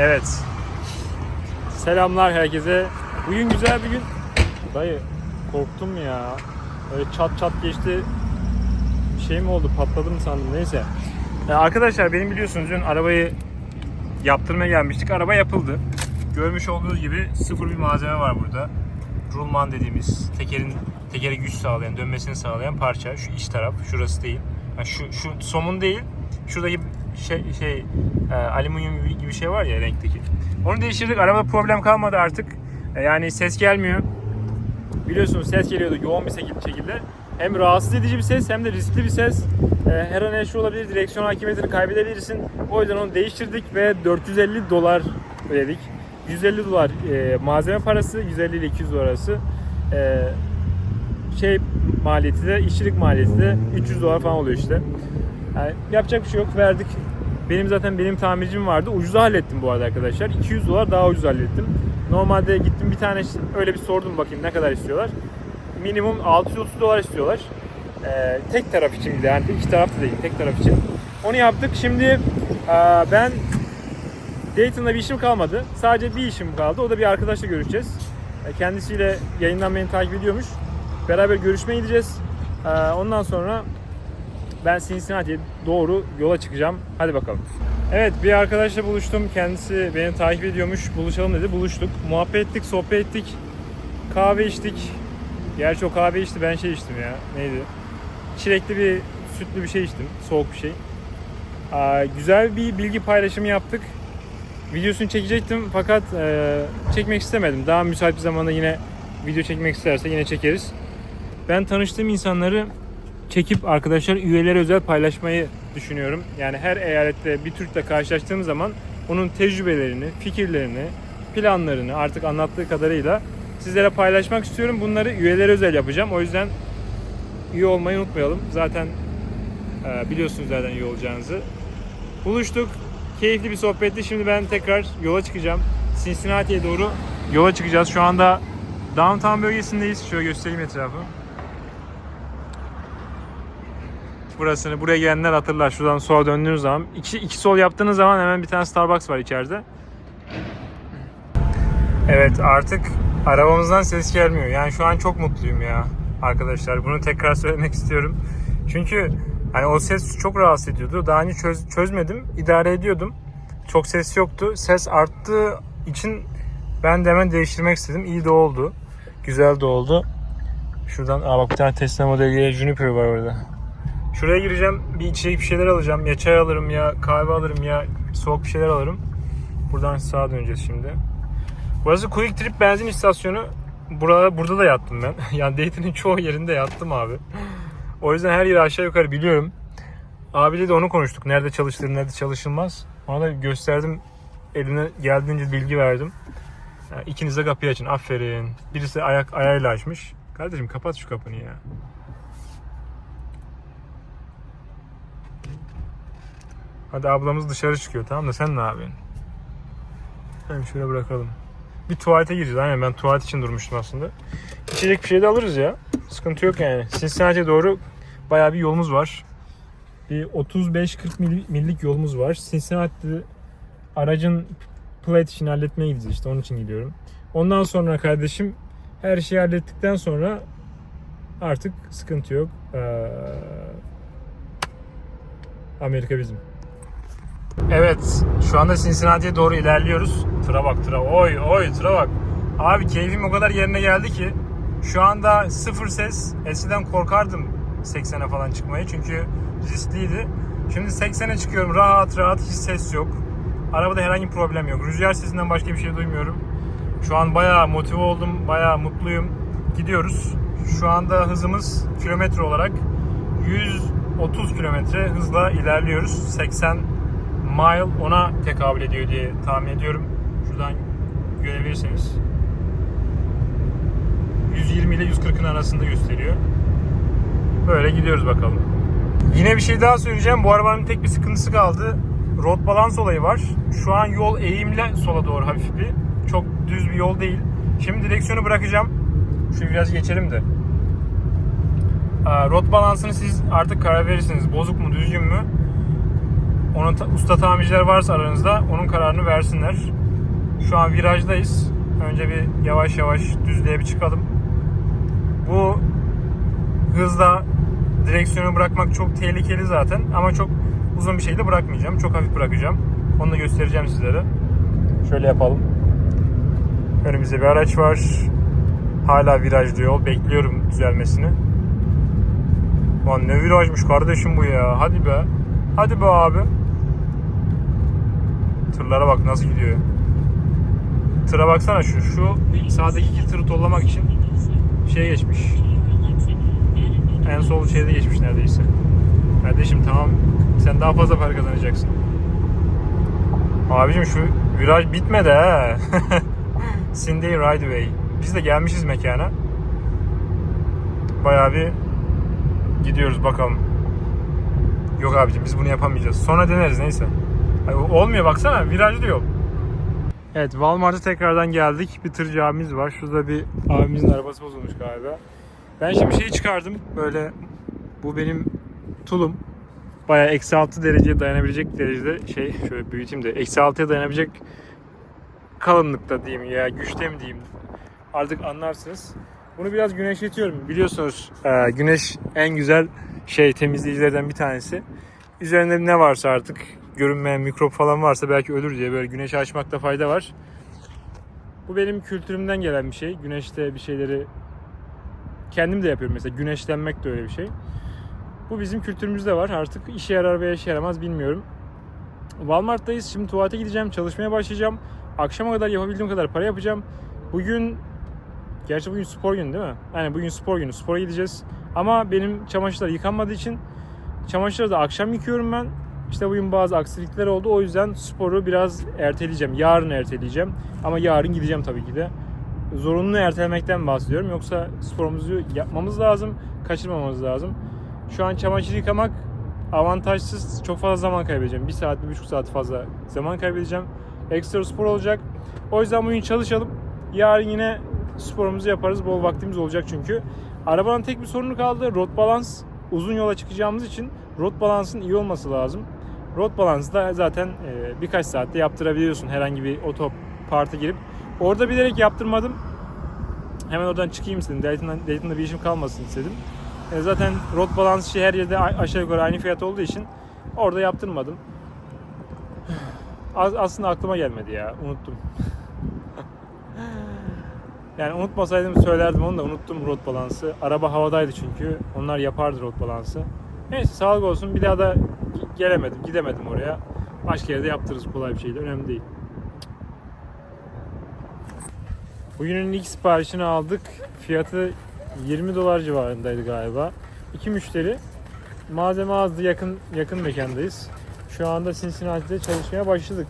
Evet. Selamlar herkese. Bugün güzel bir gün. Dayı korktum ya. Öyle çat çat geçti. Bir şey mi oldu? Patladı mı sandım. Neyse. Ya arkadaşlar benim biliyorsunuz dün arabayı yaptırmaya gelmiştik. Araba yapıldı. Görmüş olduğunuz gibi sıfır bir malzeme var burada. Rulman dediğimiz tekerin tekere güç sağlayan, dönmesini sağlayan parça. Şu iç taraf, şurası değil. Ha, şu şu somun değil. Şuradaki şey şey e, alüminyum gibi, gibi şey var ya renkteki. Onu değiştirdik. Arabada problem kalmadı artık. E, yani ses gelmiyor. Biliyorsunuz ses geliyordu yoğun bir şekilde-. Hem rahatsız edici bir ses hem de riskli bir ses. E, her an her şey olabilir. Direksiyon hakimiyetini kaybedebilirsin. O yüzden onu değiştirdik ve 450 dolar ödedik. 150 dolar e, malzeme parası, 150 ile 200 dolar arası. E, şey maliyeti de, işçilik maliyeti de 300 dolar falan oluyor işte. Yani yapacak bir şey yok, verdik. Benim zaten benim tamircim vardı. Ucuza hallettim bu arada arkadaşlar. 200 dolar daha ucuz hallettim. Normalde gittim bir tane öyle bir sordum bakayım ne kadar istiyorlar. Minimum 630 dolar istiyorlar. Ee, tek taraf için bir de yani iki taraf da değil tek taraf için. Onu yaptık. Şimdi aa, ben Dayton'da bir işim kalmadı. Sadece bir işim kaldı. O da bir arkadaşla görüşeceğiz. E, Kendisiyle yayından beni takip ediyormuş. Beraber görüşmeye gideceğiz. Ee, Ondan sonra ben Cincinnati'ye doğru yola çıkacağım. Hadi bakalım. Evet bir arkadaşla buluştum. Kendisi beni takip ediyormuş. Buluşalım dedi. Buluştuk. Muhabbet ettik, sohbet ettik. Kahve içtik. Gerçi o kahve içti ben şey içtim ya. Neydi? Çilekli bir sütlü bir şey içtim. Soğuk bir şey. Aa, güzel bir bilgi paylaşımı yaptık. Videosunu çekecektim fakat e, çekmek istemedim. Daha müsait bir zamanda yine video çekmek isterse yine çekeriz. Ben tanıştığım insanları çekip arkadaşlar üyelere özel paylaşmayı düşünüyorum. Yani her eyalette bir Türk'le karşılaştığım zaman onun tecrübelerini, fikirlerini, planlarını artık anlattığı kadarıyla sizlere paylaşmak istiyorum. Bunları üyelere özel yapacağım. O yüzden üye olmayı unutmayalım. Zaten e, biliyorsunuz zaten üye olacağınızı. Buluştuk. Keyifli bir sohbetti. Şimdi ben tekrar yola çıkacağım. Cincinnati'ye doğru yola çıkacağız. Şu anda downtown bölgesindeyiz. Şöyle göstereyim etrafı. Burasını buraya gelenler hatırlar. Şuradan sola döndüğünüz zaman iki, iki sol yaptığınız zaman hemen bir tane Starbucks var içeride. Evet artık arabamızdan ses gelmiyor. Yani şu an çok mutluyum ya arkadaşlar. Bunu tekrar söylemek istiyorum. Çünkü hani o ses çok rahatsız ediyordu. Daha önce çöz, çözmedim. idare ediyordum. Çok ses yoktu. Ses arttığı için ben de hemen değiştirmek istedim. İyi de oldu. Güzel de oldu. Şuradan aa bak bir tane Tesla Model Y Juniper var orada. Şuraya gireceğim. Bir içecek bir şeyler alacağım. Ya çay alırım ya kahve alırım ya soğuk bir şeyler alırım. Buradan sağa döneceğiz şimdi. Burası Quick Trip benzin istasyonu. Burada, burada da yattım ben. yani Dayton'ın çoğu yerinde yattım abi. O yüzden her yeri aşağı yukarı biliyorum. Abiyle de onu konuştuk. Nerede çalıştırır, nerede çalışılmaz. Ona da gösterdim. Eline geldiğince bilgi verdim. Yani ikiniz de kapıyı açın. Aferin. Birisi ayak ayağıyla açmış. Kardeşim kapat şu kapını ya. Hadi ablamız dışarı çıkıyor tamam da sen ne yapıyorsun? Hem şöyle bırakalım. Bir tuvalete gireceğiz. Aynen ben tuvalet için durmuştum aslında. İçecek bir şey de alırız ya. Sıkıntı yok yani. Cincinnati'ye doğru bayağı bir yolumuz var. Bir 35-40 mil- millik yolumuz var. Cincinnati aracın plate işini halletmeye gideceğiz işte onun için gidiyorum. Ondan sonra kardeşim her şeyi hallettikten sonra artık sıkıntı yok. Ee, Amerika bizim. Evet, şu anda Cincinnati'ye doğru ilerliyoruz. Tıra bak tıra, oy oy tıra bak. Abi keyfim o kadar yerine geldi ki şu anda sıfır ses. Eskiden korkardım 80'e falan çıkmaya çünkü riskliydi. Şimdi 80'e çıkıyorum rahat rahat hiç ses yok. Arabada herhangi bir problem yok. Rüzgar sesinden başka bir şey duymuyorum. Şu an bayağı motive oldum, bayağı mutluyum. Gidiyoruz. Şu anda hızımız kilometre olarak 130 kilometre hızla ilerliyoruz. 80 mile ona tekabül ediyor diye tahmin ediyorum. Şuradan görebilirsiniz. 120 ile 140'ın arasında gösteriyor. Böyle gidiyoruz bakalım. Yine bir şey daha söyleyeceğim. Bu arabanın tek bir sıkıntısı kaldı. Rot balans olayı var. Şu an yol eğimli sola doğru hafif bir. Çok düz bir yol değil. Şimdi direksiyonu bırakacağım. Şu biraz geçelim de. Rot balansını siz artık karar verirsiniz. Bozuk mu düzgün mü? Onun ta- usta tamirciler varsa aranızda onun kararını versinler. Şu an virajdayız. Önce bir yavaş yavaş düzlüğe bir çıkalım. Bu hızla direksiyonu bırakmak çok tehlikeli zaten ama çok uzun bir şekilde bırakmayacağım. Çok hafif bırakacağım. Onu da göstereceğim sizlere. Şöyle yapalım. Önümüzde bir araç var. Hala virajlı yol. Bekliyorum düzelmesini. Lan ne virajmış kardeşim bu ya. Hadi be. Hadi be abi. Tırlara bak nasıl gidiyor. Tıra baksana şu. Şu sağdaki iki tırı tollamak için şey geçmiş. En sol şeyde geçmiş neredeyse. Kardeşim tamam sen daha fazla para kazanacaksın. Abicim şu viraj bitmedi ha. Cindy Rideway. Biz de gelmişiz mekana. Bayağı bir gidiyoruz bakalım. Yok abicim biz bunu yapamayacağız. Sonra deneriz neyse. Olmuyor baksana virajlı yol. Evet Walmart'a tekrardan geldik. Bir tırcı abimiz var. Şurada bir abimizin arabası bozulmuş galiba. Ben şimdi şeyi çıkardım. Böyle bu benim tulum. Bayağı eksi 6 dereceye dayanabilecek derecede şey şöyle büyüteyim de eksi 6'ya dayanabilecek kalınlıkta diyeyim ya güçte mi diyeyim artık anlarsınız. Bunu biraz güneşletiyorum. Biliyorsunuz e, güneş en güzel şey temizleyicilerden bir tanesi. Üzerinde ne varsa artık görünmeyen mikrop falan varsa belki ölür diye böyle güneşi açmakta fayda var. Bu benim kültürümden gelen bir şey. Güneşte bir şeyleri kendim de yapıyorum mesela. Güneşlenmek de öyle bir şey. Bu bizim kültürümüzde var. Artık işe yarar veya işe yaramaz bilmiyorum. Walmart'tayız. Şimdi tuvalete gideceğim. Çalışmaya başlayacağım. Akşama kadar yapabildiğim kadar para yapacağım. Bugün Gerçi bugün spor günü değil mi? Yani bugün spor günü. Spora gideceğiz. Ama benim çamaşırlar yıkanmadığı için çamaşırları da akşam yıkıyorum ben. İşte bugün bazı aksilikler oldu. O yüzden sporu biraz erteleyeceğim. Yarın erteleyeceğim. Ama yarın gideceğim tabii ki de. Zorunlu ertelemekten bahsediyorum. Yoksa sporumuzu yapmamız lazım. Kaçırmamamız lazım. Şu an çamaşır yıkamak avantajsız. Çok fazla zaman kaybedeceğim. Bir saat, bir buçuk saat fazla zaman kaybedeceğim. Ekstra spor olacak. O yüzden bugün çalışalım. Yarın yine sporumuzu yaparız. Bol vaktimiz olacak çünkü. Arabanın tek bir sorunu kaldı. Rot balans. Uzun yola çıkacağımız için rot balansın iyi olması lazım. Rot balansı da zaten e, birkaç saatte yaptırabiliyorsun herhangi bir otoparta girip. Orada bilerek yaptırmadım. Hemen oradan çıkayım istedim. Dayton'da, Dayton'da bir işim kalmasın istedim. E, zaten rot balansı şey her yerde aşağı yukarı aynı fiyat olduğu için orada yaptırmadım. Az, aslında aklıma gelmedi ya. Unuttum. Yani unutmasaydım söylerdim onu da unuttum rot balansı. Araba havadaydı çünkü. Onlar yapardı rot balansı. Neyse sağlık olsun. Bir daha da gelemedim, gidemedim oraya. Başka yerde yaptırırız kolay bir şeydi. Önemli değil. Bugünün ilk siparişini aldık. Fiyatı 20 dolar civarındaydı galiba. İki müşteri. Malzeme azdı. Yakın yakın mekandayız. Şu anda Cincinnati'de çalışmaya başladık.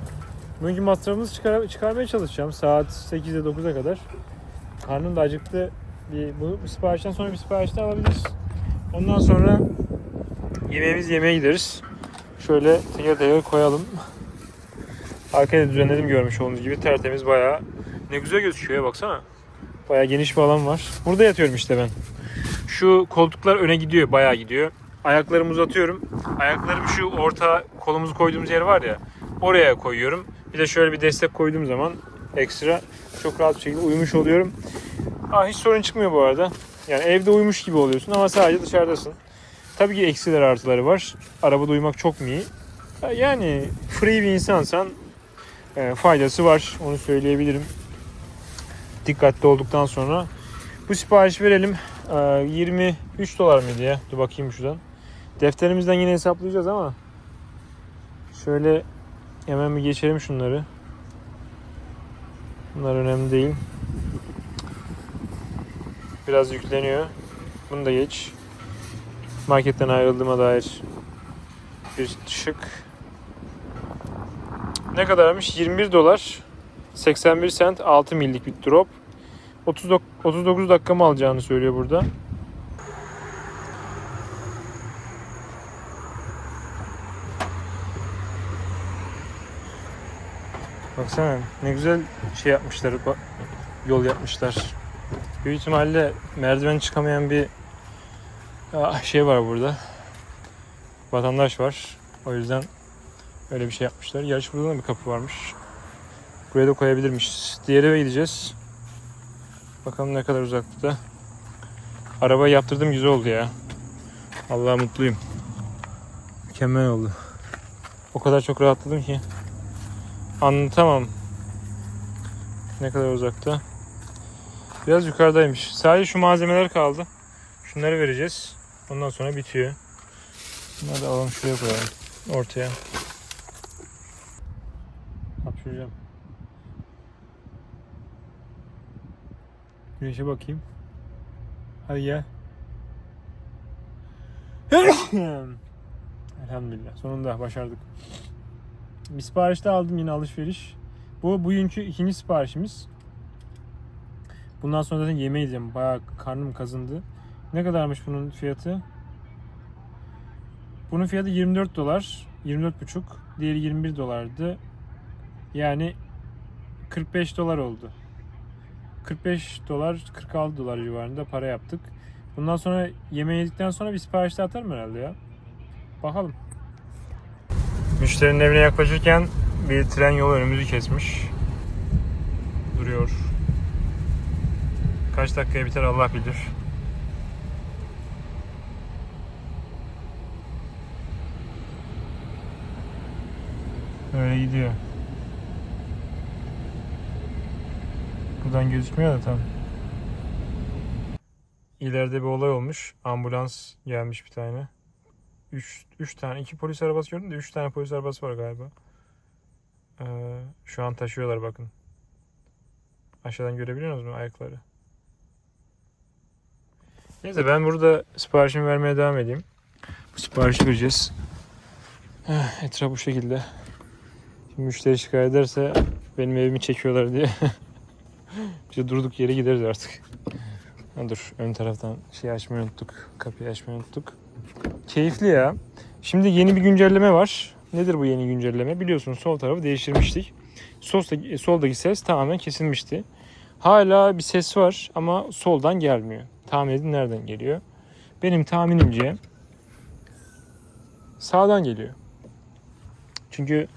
Bugünkü masrafımızı çıkar, çıkarmaya çalışacağım. Saat 8'de 9'a kadar. Karnım da acıktı. Bir, bu siparişten sonra bir sipariş de alabiliriz. Ondan sonra yemeğimiz yemeğe gideriz. Şöyle teker teker koyalım. Arkaya düzenledim görmüş olduğunuz gibi tertemiz bayağı. Ne güzel gözüküyor ya baksana. Bayağı geniş bir alan var. Burada yatıyorum işte ben. Şu koltuklar öne gidiyor, bayağı gidiyor. Ayaklarımı uzatıyorum. Ayaklarımı şu orta kolumuzu koyduğumuz yer var ya. Oraya koyuyorum. Bir de şöyle bir destek koyduğum zaman ekstra çok rahat bir şekilde uyumuş oluyorum. Aa, hiç sorun çıkmıyor bu arada. Yani evde uyumuş gibi oluyorsun ama sadece dışarıdasın. Tabii ki eksiler artıları var. Arabada uyumak çok mu iyi? Yani free bir insansan e, faydası var. Onu söyleyebilirim. Dikkatli olduktan sonra. Bu sipariş verelim. E, 23 dolar mıydı ya? Dur bakayım şuradan. Defterimizden yine hesaplayacağız ama şöyle hemen bir geçelim şunları. Bunlar önemli değil. Biraz yükleniyor. Bunu da geç. Marketten ayrıldığıma dair bir şık. Ne kadarmış? 21 dolar. 81 cent 6 millik bir drop. 39, 39 dakika mı alacağını söylüyor burada. Baksana ne güzel şey yapmışlar. Yol yapmışlar. Büyük ihtimalle merdiven çıkamayan bir şey var burada. Vatandaş var. O yüzden Öyle bir şey yapmışlar. Yarış burada da bir kapı varmış. Buraya da koyabilirmiş. Diğer eve gideceğiz. Bakalım ne kadar uzaklıkta. Arabayı yaptırdım güzel oldu ya. Allah mutluyum. Mükemmel oldu. O kadar çok rahatladım ki. Anlatamam. Ne kadar uzakta. Biraz yukarıdaymış. Sadece şu malzemeler kaldı. Şunları vereceğiz. Ondan sonra bitiyor. Bunları da alalım şuraya koyalım. Ortaya. Hapşıracağım. Güneşe bakayım. Hadi gel. Elhamdülillah. Sonunda başardık. Bir sipariş de aldım yine alışveriş. Bu bugünkü ikinci siparişimiz. Bundan sonra zaten yemeği yiyeceğim. Bayağı karnım kazındı. Ne kadarmış bunun fiyatı? Bunun fiyatı 24 dolar. 24,5. Diğeri 21 dolardı. Yani 45 dolar oldu. 45 dolar 46 dolar civarında para yaptık. Bundan sonra yemeği yedikten sonra bir sipariş de atarım herhalde ya. Bakalım. Müşterinin evine yaklaşırken bir tren yolu önümüzü kesmiş. Duruyor. Kaç dakikaya biter Allah bilir. Öyle gidiyor. Buradan gözükmüyor da tam. İleride bir olay olmuş. Ambulans gelmiş bir tane. 3 3 tane 2 polis arabası gördüm de 3 tane polis arabası var galiba. Ee, şu an taşıyorlar bakın. Aşağıdan görebiliyor musunuz ayakları? Neyse ben burada siparişimi vermeye devam edeyim. Bu siparişi vereceğiz. Eh, Etraf bu şekilde. Şimdi müşteri şikayet ederse benim evimi çekiyorlar diye. De durduk yere gideriz artık. Ha, dur ön taraftan şey açmayı unuttuk. Kapıyı açmayı unuttuk. Keyifli ya. Şimdi yeni bir güncelleme var. Nedir bu yeni güncelleme? Biliyorsunuz sol tarafı değiştirmiştik. Soldaki, soldaki ses tamamen kesilmişti. Hala bir ses var ama soldan gelmiyor. Tahmin edin nereden geliyor? Benim tahminimce sağdan geliyor. Çünkü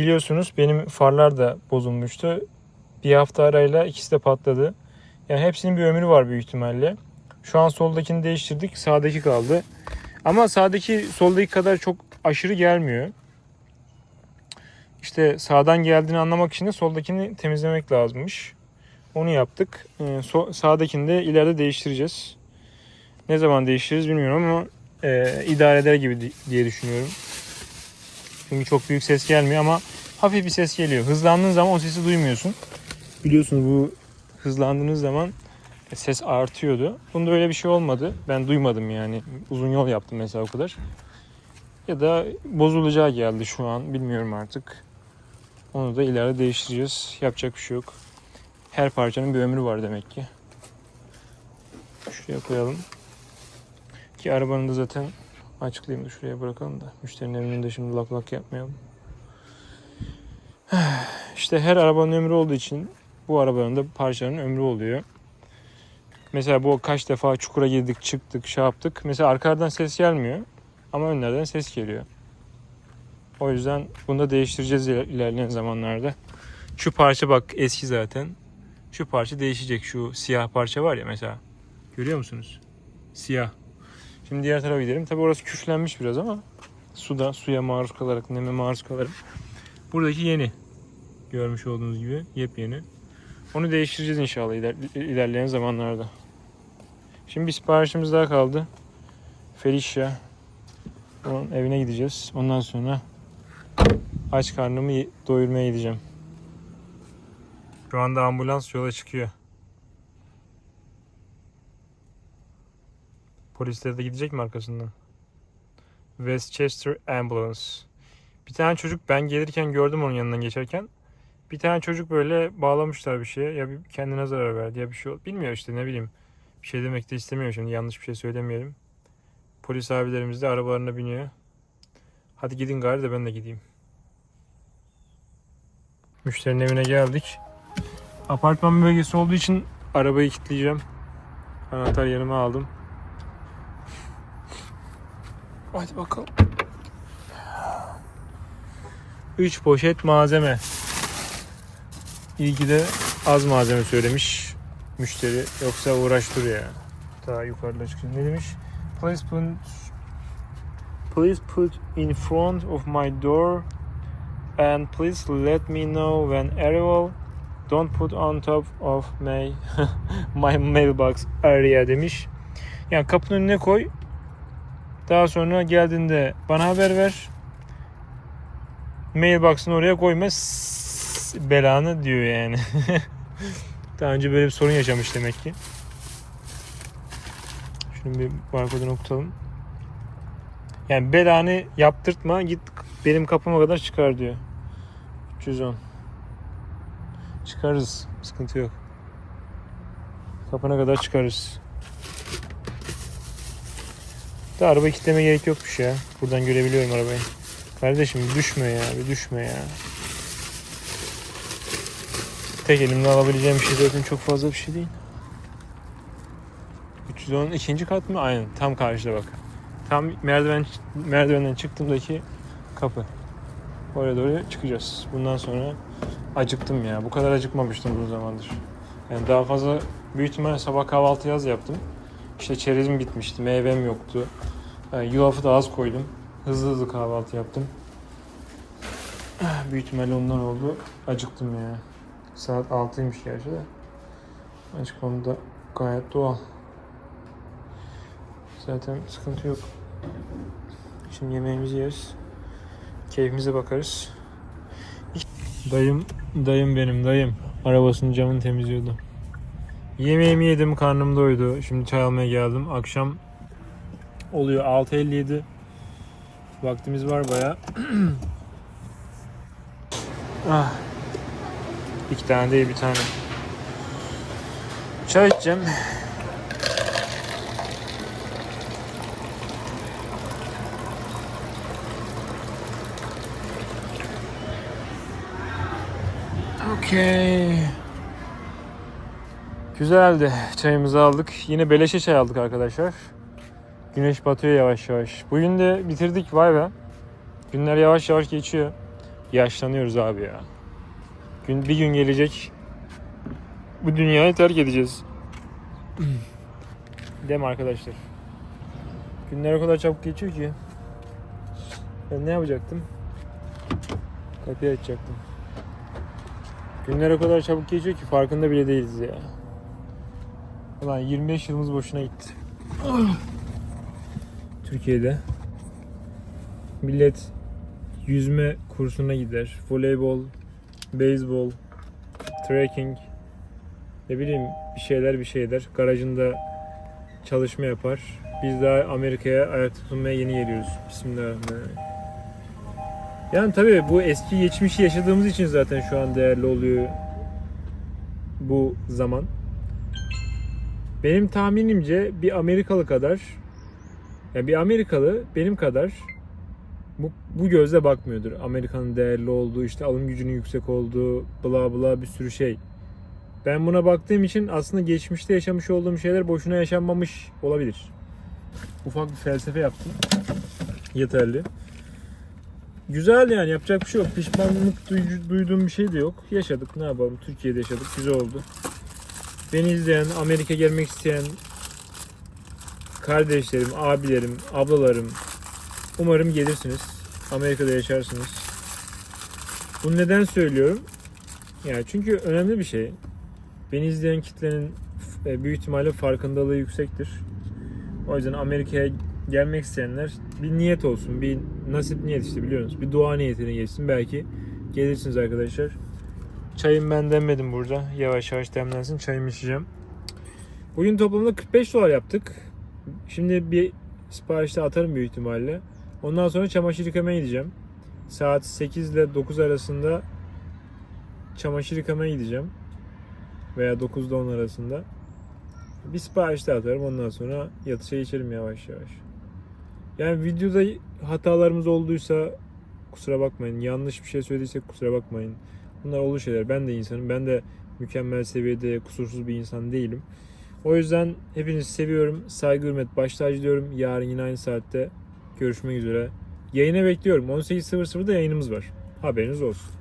biliyorsunuz benim farlar da bozulmuştu. Bir hafta arayla ikisi de patladı. Yani hepsinin bir ömrü var büyük ihtimalle. Şu an soldakini değiştirdik. Sağdaki kaldı. Ama sağdaki soldaki kadar çok aşırı gelmiyor. İşte sağdan geldiğini anlamak için de soldakini temizlemek lazımmış. Onu yaptık. Ee, so- sağdakini de ileride değiştireceğiz. Ne zaman değiştiririz bilmiyorum ama e, idare eder gibi di- diye düşünüyorum. Çünkü çok büyük ses gelmiyor ama hafif bir ses geliyor. Hızlandığın zaman o sesi duymuyorsun. Biliyorsunuz bu hızlandığınız zaman ses artıyordu. Bunda öyle bir şey olmadı. Ben duymadım yani. Uzun yol yaptım mesela o kadar. Ya da bozulacağı geldi şu an. Bilmiyorum artık. Onu da ileride değiştireceğiz. Yapacak bir şey yok. Her parçanın bir ömrü var demek ki. Şuraya koyalım. Ki arabanın da zaten açıklayayım da şuraya bırakalım da. Müşterinin evinin de şimdi lak lak yapmayalım. İşte her arabanın ömrü olduğu için bu arabanın da parçaların ömrü oluyor. Mesela bu kaç defa çukura girdik, çıktık, şey yaptık. Mesela arkadan ses gelmiyor ama önlerden ses geliyor. O yüzden bunu da değiştireceğiz iler- ilerleyen zamanlarda. Şu parça bak eski zaten. Şu parça değişecek. Şu siyah parça var ya mesela. Görüyor musunuz? Siyah. Şimdi diğer tarafa gidelim. Tabi orası küflenmiş biraz ama suda suya maruz kalarak, neme maruz kalarak. Buradaki yeni. Görmüş olduğunuz gibi yepyeni. Onu değiştireceğiz inşallah iler, ilerleyen zamanlarda. Şimdi bir siparişimiz daha kaldı. Felicia. Onun evine gideceğiz. Ondan sonra aç karnımı doyurmaya gideceğim. Şu anda ambulans yola çıkıyor. Polisler de gidecek mi arkasından? Westchester Ambulance. Bir tane çocuk ben gelirken gördüm onun yanından geçerken. Bir tane çocuk böyle bağlamışlar bir şeye. Ya bir kendine zarar verdi ya bir şey oldu. Bilmiyor işte ne bileyim. Bir şey demek de istemiyorum şimdi. Yanlış bir şey söylemeyelim. Polis abilerimiz de arabalarına biniyor. Hadi gidin gari de ben de gideyim. Müşterinin evine geldik. Apartman bölgesi olduğu için arabayı kilitleyeceğim. Anahtar yanıma aldım. Hadi bakalım. 3 poşet malzeme. İyi ki de az malzeme söylemiş müşteri. Yoksa uğraştır ya. Daha yukarıda çıkıyor. Ne demiş? Please put, please put in front of my door and please let me know when arrival. Don't put on top of my my mailbox area demiş. Yani kapının önüne koy. Daha sonra geldiğinde bana haber ver. Mailbox'ını oraya koyma. Belanı diyor yani. Daha önce böyle bir sorun yaşamış demek ki. Şunu bir barkodunu okutalım. Yani belanı yaptırtma git benim kapıma kadar çıkar diyor. 310. Çıkarız. Sıkıntı yok. Kapına kadar çıkarız. Da araba kitleme gerek yokmuş ya. Buradan görebiliyorum arabayı. Kardeşim bir düşme ya. Bir düşme ya. Tek elimle alabileceğim bir şey zaten çok fazla bir şey değil. 310 ikinci kat mı? Aynen. Tam karşıda bak. Tam merdiven merdivenden çıktığımdaki kapı. Oraya doğru çıkacağız. Bundan sonra acıktım ya. Bu kadar acıkmamıştım uzun zamandır. Yani daha fazla büyük ihtimalle sabah kahvaltı yaz yaptım. İşte çerezim bitmişti, meyvem yoktu. Yani yulafı da az koydum. Hızlı hızlı kahvaltı yaptım. Büyük ihtimalle ondan oldu. Acıktım ya. Saat 6'ymış gerçi de. Acıkmam da gayet doğal. Zaten sıkıntı yok. Şimdi yemeğimizi yeriz. Keyfimize bakarız. Dayım, dayım benim dayım. Arabasının camını temizliyordu. Yemeğimi yedim, karnım doydu. Şimdi çay almaya geldim. Akşam oluyor 6.57. Vaktimiz var baya. ah. İki tane değil bir tane. Çay içeceğim. Okey. Güzeldi. Çayımızı aldık. Yine beleşe çay aldık arkadaşlar. Güneş batıyor yavaş yavaş. Bugün de bitirdik vay be. Günler yavaş yavaş geçiyor. Yaşlanıyoruz abi ya. Gün bir gün gelecek. Bu dünyayı terk edeceğiz. Değil mi arkadaşlar? Günler o kadar çabuk geçiyor ki. Ben ne yapacaktım? Kapıyı açacaktım. Günler o kadar çabuk geçiyor ki farkında bile değiliz ya. Ulan 25 yılımız boşuna gitti. Türkiye'de millet yüzme kursuna gider. Voleybol, beyzbol, trekking, ne bileyim bir şeyler bir şeyler. Garajında çalışma yapar. Biz daha Amerika'ya ayak tutunmaya yeni geliyoruz. Bismillahirrahmanirrahim. Yani tabii bu eski geçmişi yaşadığımız için zaten şu an değerli oluyor bu zaman. Benim tahminimce bir Amerikalı kadar yani bir Amerikalı benim kadar bu, bu gözle bakmıyordur. Amerika'nın değerli olduğu, işte alım gücünün yüksek olduğu, bla bla bir sürü şey. Ben buna baktığım için aslında geçmişte yaşamış olduğum şeyler boşuna yaşanmamış olabilir. Ufak bir felsefe yaptım. Yeterli. Güzel yani yapacak bir şey yok. Pişmanlık duy- duyduğum bir şey de yok. Yaşadık ne yapalım. Türkiye'de yaşadık. Güzel oldu. Beni izleyen, Amerika gelmek isteyen kardeşlerim, abilerim, ablalarım umarım gelirsiniz. Amerika'da yaşarsınız. Bunu neden söylüyorum? Yani çünkü önemli bir şey. Beni izleyen kitlenin e, büyük ihtimalle farkındalığı yüksektir. O yüzden Amerika'ya gelmek isteyenler bir niyet olsun. Bir nasip niyet işte biliyorsunuz. Bir dua niyetine geçsin. Belki gelirsiniz arkadaşlar. Çayım ben demledim burada. Yavaş yavaş demlensin. Çayımı içeceğim. Bugün toplamda 45 dolar yaptık. Şimdi bir siparişte atarım büyük ihtimalle. Ondan sonra çamaşır yıkamaya gideceğim. Saat 8 ile 9 arasında çamaşır yıkamaya gideceğim. Veya 9 ile 10 arasında. Bir sipariş de atarım. Ondan sonra yatışa geçerim yavaş yavaş. Yani videoda hatalarımız olduysa kusura bakmayın. Yanlış bir şey söylediysek kusura bakmayın. Bunlar olur şeyler. Ben de insanım. Ben de mükemmel seviyede kusursuz bir insan değilim. O yüzden hepinizi seviyorum. Saygı hürmet başta diliyorum. Yarın yine aynı saatte görüşmek üzere. Yayına bekliyorum. 18.00'da yayınımız var. Haberiniz olsun.